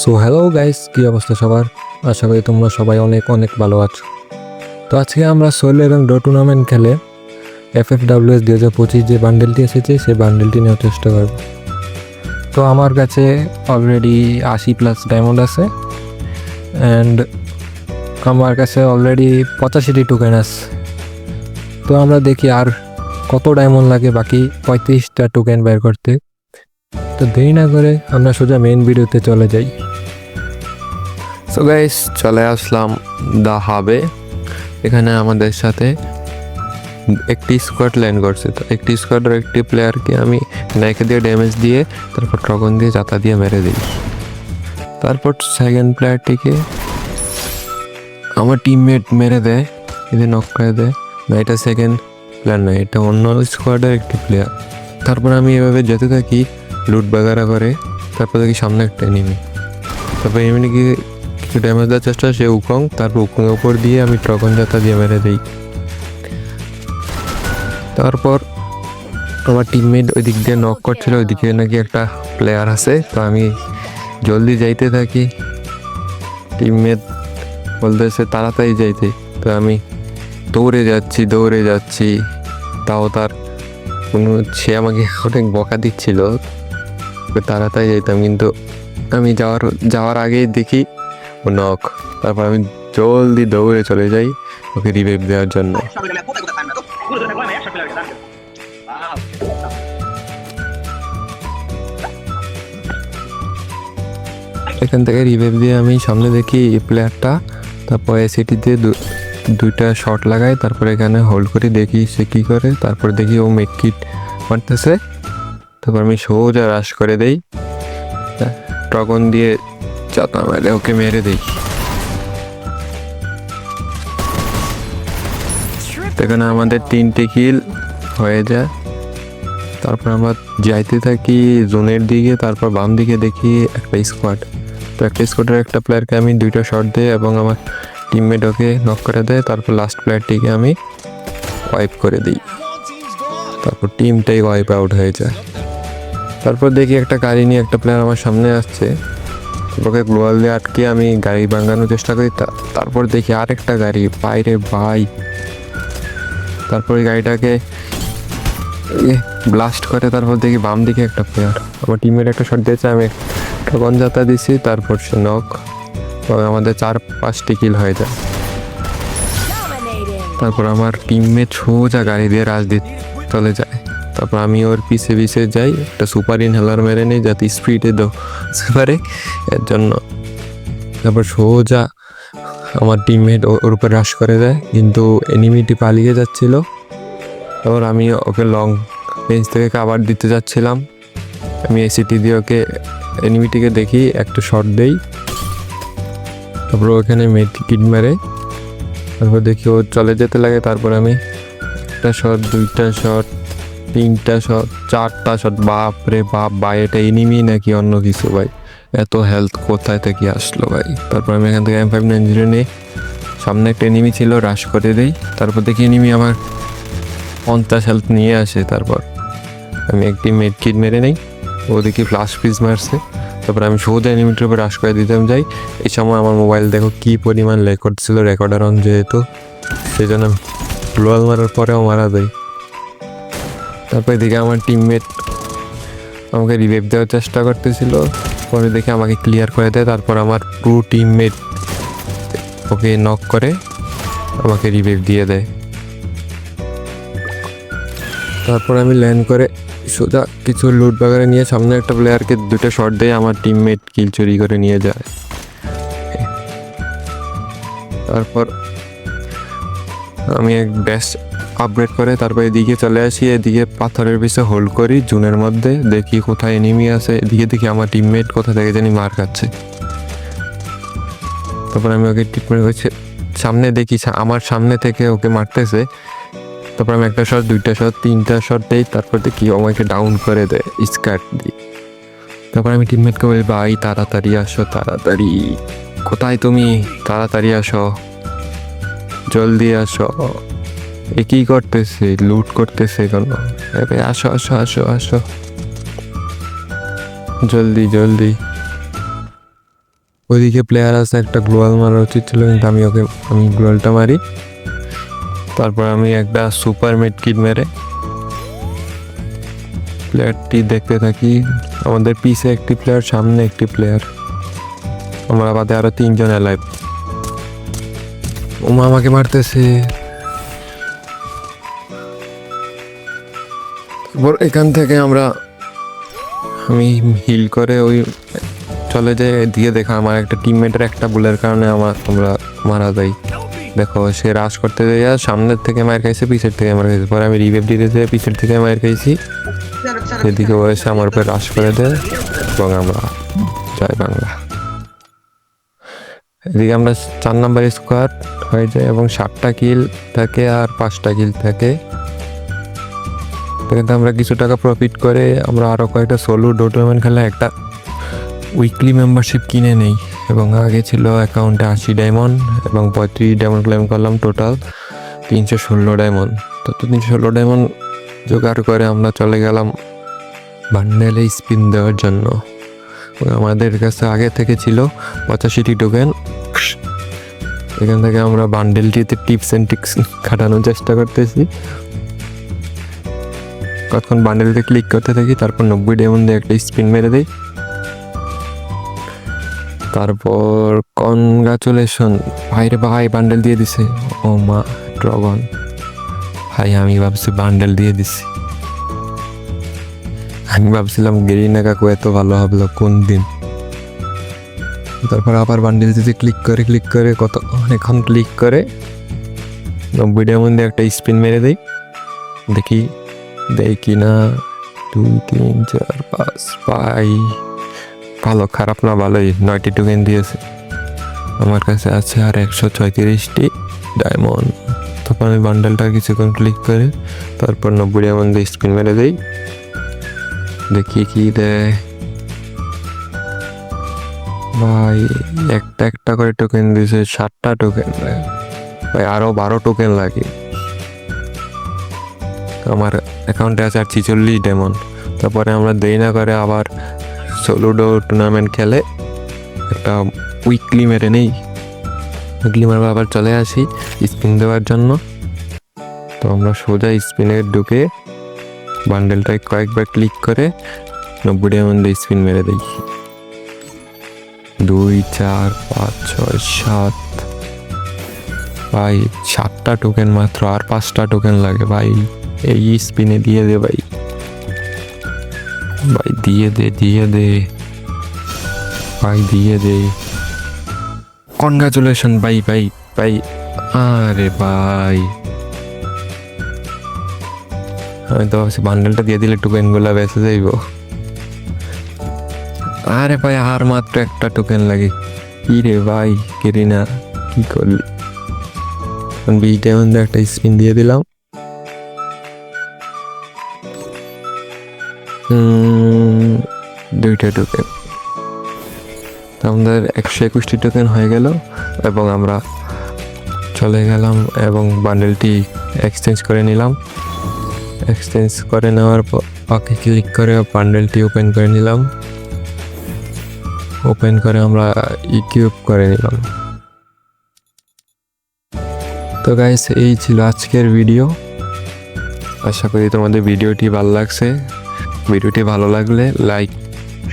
So hello guys কি অবস্থা সবার? আশা করি তোমরা সবাই অনেক অনেক ভালো আছো। তো আজকে আমরা সোল এবং ডো টুর্নামেন্ট খেলে এফ এফ ডাব্লিউ এস দু হাজার পঁচিশ যে বান্ডেলটি এসেছে, সেই বান্ডেলটি নেওয়ার চেষ্টা করব। তো আমার কাছে অলরেডি আশি প্লাস ডায়মন্ড আছে। অ্যান্ড আমার কাছে অলরেডি পঁচাশিটি টোকেন আছে। তো আমরা দেখি আর কত ডায়মন্ড লাগে, বাকি পঁয়ত্রিশটা টোকেন বের করতে। তো দেরি না করে আমরা সোজা মেইন ভিডিওতে চলে যাই। সো গাইস চলে আসলাম দা হাবে এখানে আমাদের সাথে একটি স্কোয়াড ল্যান্ড করছে। তো একটি স্কোয়াডের একটি প্লেয়ারকে আমি নাইকে দিয়ে ড্যামেজ দিয়ে, তারপর ট্রগন দিয়ে চাতা দিয়ে মেরে দিই। তারপর সেকেন্ড প্লেয়ারটিকে আমার টিমমেট মেরে দেয় এদের নক করে দেয়। না, এটা সেকেন্ড প্লেয়ার নয়, এটা অন্য স্কোয়াডের একটি প্লেয়ার তারপর আমি এভাবে যেতে থাকি লুট বাগারা করে, তারপর দেখি সামনে একটা এনিমি তারপর এমনিকে কিছু ড্যামেজ দেওয়ার চেষ্টা সে উকং তারপর উকংয়ের উপর দিয়ে আমি ট্রকন যাতা দিয়ে মেরে দিই। তারপর আমার টিমমেট ওই দিক দিয়ে নক করছিল, ওইদিকে নাকি একটা প্লেয়ার আছে, তো আমি জলদি যাইতে থাকি। টিমমেট বলতেছে, তাড়াতাড়ি যাইতে। তো আমি দৌড়ে যাচ্ছি দৌড়ে যাচ্ছি। তাও তার কোনো, সে আমাকে অনেক বকা দিচ্ছিল। তাড়াতাড়ি যেতাম কিন্তু আমি যাওয়ার যাওয়ার আগেই দেখি নক তারপর আমি জলদি দৌড়ে চলে যাই ওকে রিভাইভ দেওয়ার জন্য. এখান থেকে রিভাইভ দিয়ে আমি সামনে দেখি প্লেয়ারটা তারপর দিয়ে দুইটা শট লাগাই, তারপর এখানে হোল্ড করি, দেখি সে কী করে। তারপর দেখি ও মেক কিট মারতেছে। তারপর আমি সোজা রাশ করে দেই। ট্রগন দিয়ে চাতা মেরে ওকে মেরে দেই এখানে আমাদের তিনটে কিল হয়ে যায় তারপর আমরা যাইতে থাকি জোনের দিকে তারপর বাম দিকে দেখি একটা স্কোয়াড তো একটা স্কোয়াডের একটা প্লেয়ারকে আমি দুইটা শট দিই এবং আমার টিমমেট ওকে নক করে দেয় তারপর লাস্ট প্লেয়ারটিকে আমি ওয়াইপ করে দিই। তারপর টিমটাই ওয়াইপ আউট হয়ে যায়। তারপর দেখি একটা গাড়ি নিয়ে একটা প্লেয়ার আমার সামনে আসছে। ওকে গ্লোয়াল দিয়ে আটকে আমি গাড়ি ভাঙানোর চেষ্টা করি। তারপর দেখি আরেকটা গাড়ি, বাইরে ভাই। তারপর গাড়িটাকে ব্লাস্ট করে, তারপর দেখি বাম দিকে একটা প্লেয়ার আমার টিমের একটা শট দিয়েছে, আমি একটা গঞ্জাতা দিছি, তারপর সে নক আমাদের চার পাঁচটি কিল হয়ে যায়। তারপর আমার টিমমেট সোজা গাড়ি দিয়ে রাজদিত চলে যায়। তারপর আমি ওর পিছে পিছে যাই, একটা সুপার ইনহেলার মেরে নিই, যাতে স্পিডে দৌড়তে পারে। এর জন্য তারপর সোজা আমার টিমমেট ওর উপর রাশ করে দেয়, কিন্তু এনিমিটি পালিয়ে যাচ্ছিল। তারপর আমি ওকে লং রেঞ্জ থেকে কাবার দিতে যাচ্ছিলাম। আমি এসিটি দিয়ে ওকে এনিমিটিকে দেখি, একটা শট দেই। তারপর ওখানে মেডিকিট মেরে, তারপর দেখি ও চলে যেতে লাগে, তারপর আমি একটা শট দুইটা শট তিনটা শট চারটা শট বাপ রে বাপ, ভাই, এটা এনিমি নাকি অন্য কিছু, ভাই? এত হেলথ কোথায় থেকে আসলো, ভাই? তারপর আমি এখান থেকে এম ফাইভ নাইন জিরো নিয়ে সামনে একটা এনিমি ছিল রাশ করে দেই। তারপর দেখি এনিমি আমার পঞ্চাশ হেলথ নিয়ে আসে, তারপর আমি একটি মেড কিট মেরে নেই। ও দেখি ফ্লাশ পিস মারছে। তারপর আমি সোজা এনিমিটার উপর রাশ করে দিতাম, যাই। এই সময় আমার মোবাইল দেখো কি পরিমাণ রেকর্ড ছিল রেকর্ডার অন যেহেতু। সেই জন্য গ্লোয়াল মারার পরেও মারা দেয় তারপরে দেখি আমার টিমমেট আমাকে রিভাইভ দেওয়ার চেষ্টা করতেছিল। পরে দেখে আমাকে ক্লিয়ার করে দেয়, তারপর আমার পুরো টিমমেট ওকে নক করে, আমাকে রিভাইভ দিয়ে দেয়। তারপর আমি ল্যান্ড করে সোজা কিছু লুট বাগারে নিয়ে সামনে একটা প্লেয়ারকে দুটো শট দিয়ে আমার টিমমেট কিল চুরি করে নিয়ে যায়। তারপর আমি এক ব্যাস আপগ্রেড করে, তারপর এদিকে চলে আসি, এদিকে পাথরের পিছে হোল্ড করি, জুনের মধ্যে দেখি কোথায় এনিমি আছে, এদিকে দেখি আমার টিমমেট কোথা থেকে জানি মার খাচ্ছে। তারপর আমি ওকে ট্রিটমেন্ট করছি সামনে দেখি আমার সামনে থেকে ওকে মারতেছে। তারপর আমি একটা শট দুইটা শট তিনটা শট দিই, তারপর দেখি আমাকে ডাউন করে দেয় স্কার্ট দিই। তারপর আমি টিমমেটকে বলি, ভাই, তাড়াতাড়ি আসো, তাড়াতাড়ি। কোথায় তুমি? তাড়াতাড়ি আসো। জলদি আসো। এ কি করতেছে? লুট করতেছে কেন এ ভাই আসো আসো আসো আসো। জলদি জলদি। ওইদিকে প্লেয়ার আছে, একটা গ্লোয়াল মারা উচিত ছিল, কিন্তু আমি ওকে, আমি গ্লোয়ালটা মারি। তারপর আমি একটা সুপার মিড কিট মেরে প্লেয়ারটি দেখতে থাকি। আমাদের পিছে একটি প্লেয়ার সামনে একটি প্লেয়ার আমরা বাদে আরও তিনজন এলাইভ ওমা আমাকে মারতেছে। তারপর এখান থেকে আমরা আমি হিল করে ওই চলে যাই, দিয়ে দেখা আমার একটা টিমমেটের একটা বুলের কারণে আমার আমরা মারা যাই। দেখো, সে রাশ করতে যাইয়া সামনের থেকে মার খাইছে, পিছের থেকে মার খাইছে। পরে আমি রিভেভ দিতে যাই, পিছের থেকে মার খাইছি। সেদিকে ও এসে আমার উপরে রাশ করে দেয়, এবং আমরা জয় বাংলা। এদিকে আমরা চার নাম্বার স্কোয়াড হয়ে যায়, এবং সাতটা কিল থাকে আর পাঁচটা কিল থাকে। কিন্তু আমরা কিছু টাকা প্রফিট করে আমরা আরও কয়েকটা সোলো ডোটোমেন্ট খেলা, একটা উইকলি মেম্বারশিপ কিনে নেই। এবং আগে ছিল অ্যাকাউন্টে আশি ডায়মন্ড এবং পঁয়ত্রিশ ডায়মন্ড ক্লেম করলাম টোটাল তিনশো ষোলো ডায়মন্ড তো তিনশো ষোলো ডায়মন্ড জোগাড় করে আমরা চলে গেলাম বান্ডেলে স্পিন দেওয়ার জন্য। আমাদের কাছে আগে থেকে ছিল পঁচাশিটি টোকেন এখান থেকে আমরা বান্ডেলটিতে টিপস অ্যান্ড টিক্স খাটানোর চেষ্টা করতেছি। কতক্ষণ বান্ডেলতে ক্লিক করতে থাকি, তারপর নব্বই ডায়মন্ড দিয়ে একটা স্পিন মেরে দিই। তারপর কনগ্রাচুলেশন ভাইরে ভাই, বান্ডেল দিয়ে দিছে। ও মা, ড্রগন। ভাই আমি ভাবছি বান্ডেল দিয়ে দিছি। আমি ভাবছিলাম গেরিনা কাকু এত ভালো হবে কোন দিন। তারপর আবার বান্ডেল দিতে ক্লিক করে ক্লিক করে, কত অনেকক্ষণ ক্লিক করে, নব্বই ডায়মন্ড দিয়ে একটা স্পিন মেরে দেই। দেখি দেয় কি না। দুই, তিন, চার, পাঁচ পাই ভালো, খারাপ না, ভালোই। নয়টি টোকেন দিয়েছে। আমার কাছে আছে আর একশো ছয়ত্রিশটি ডায়মন্ড তারপর আমি বান্ডেলটা কিছুক্ষণ ক্লিক করে তারপর নব্বই ডায়মন্ড দিয়ে স্পিন মেরে দেই। দেখি কি দেয়। ভাই, একটা একটা করে টোকেন দিয়েছে সাতটা টোকেন ভাই আরও বারো টোকেন লাগে। আমার অ্যাকাউন্টে আছে আর ছিচল্লিশ ডেমন তারপরে আমরা দেরি না করে আবার সোলুডো টুর্নামেন্ট খেলে একটা উইকলি মেরে নেই। উইকলি মারবার আবার চলে আসি স্পিন দেওয়ার জন্য। তো আমরা সোজা স্পিনে ঢুকে বান্ডেলটায় কয়েকবার ক্লিক করে নব্বই ডায়মন্ড স্পিন মেরে দিই। দুই, চার, পাঁচ, ছয়, সাত। ভাই, সাতটা টোকেন মাত্র আর পাঁচটা টোকেন লাগে ভাই। এই স্পিনে দিয়ে দে ভাই। ভাই, দিয়ে দে দিয়ে দে। ভাই, দিয়ে দে। কনগ্রাচুলেশন ভাই ভাই ভাই। আরে ভাই। আমি তো ভাবছি বান্ডেলটা দিয়ে দিলে টোকেনগুলো বেঁচে যাইব। আরে ভাই, আর মাত্র একটা টোকেন লাগে। কি রে ভাই, কেরিনা, কি করলি? বিশ ডায়মন্ড একটা স্পিন দিয়ে দিলাম। দুইটা টোকেন আমাদের একশো একুশটি টোকেন হয়ে গেল এবং আমরা চলে গেলাম এবং বান্ডেলটি এক্সচেঞ্জ করে নিলাম। এক্সচেঞ্জ করে নেওয়ার পর, ওকে ক্লিক করে বান্ডেলটি ওপেন করে নিলাম। ওপেন করে আমরা ইকিউব করে নিলাম। তো গাইস এই ছিল আজকের ভিডিও আশা করি তোমাদের ভিডিওটি ভালো লাগছে। ভিডিওটি ভালো লাগলে লাইক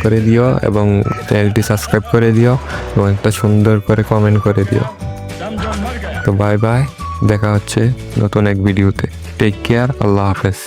করে দিও এবং চ্যানেলটি সাবস্ক্রাইব করে দিও এবং একটা সুন্দর করে কমেন্ট করে দিও। তো বাই বাই দেখা হচ্ছে নতুন এক ভিডিওতে। টেক কেয়ার আল্লাহ হাফেজ।